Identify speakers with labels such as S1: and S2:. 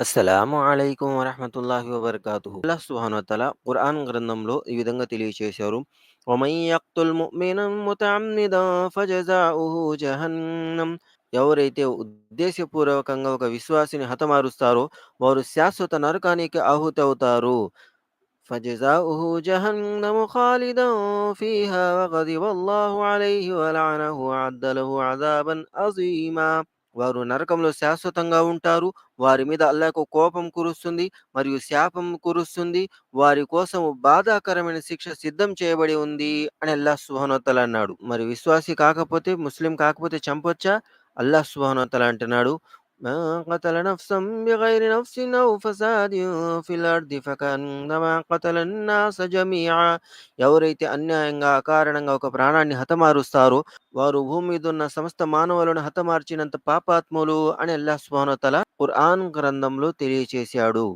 S1: అస్సలాము అలైకుం వరహమతుల్లాహి వబర్కాతుహు. అల్లాహ్ సుబ్హానహు వ తఆలా ఖురాన్ గ్రంథంలో ఈ విధంగా తెలియచేశారు. వమన్ యఖ్తుల్ ముమినన్ ముతఅమ్మిదన్ ఫజజాఉహు జహన్నం. ఎవరైతే ఉద్దేశపూర్వకంగా ఒక విశ్వాసిని హతమారుస్తారో వారు శాశ్వత నరకానికి ఆహుతవుతారు. ఫజజాఉహు జహన్నము ఖాలిదన్ ఫీహా వగదిబల్లాహు అలైహి వలఅనహు వఅద్ద లహు అజాబన్ అజీమా. వారు నరకంలో శాశ్వతంగా ఉంటారు. వారి మీద అల్లాకు కోపం కురుస్తుంది మరియు శాపం కురుస్తుంది. వారి కోసం బాధాకరమైన శిక్ష సిద్ధం చేయబడి ఉంది అని అల్లాహ్ సుబ్హానహు అన్నాడు. మరి విశ్వాసి కాకపోతే ముస్లిం కాకపోతే చంపొచ్చా? అల్లాహ్ సుబ్హానహు అంటున్నాడు తఆలా قتل نفسا بغير نفس أو فساد في الأرض فكأنما قتل الناس جميعا ఎవరైతే అన్యాయంగా, అకారణంగా ఒక ప్రాణాన్ని హతమారుస్తారో వారు భూమి మీదున్న సమస్త మానవులను హతమార్చినంత పాపాత్ములు అని అల్లాహ్ సుబ్హానహు వ ఖురాన్ గ్రంథంలో తెలియచేశాడు.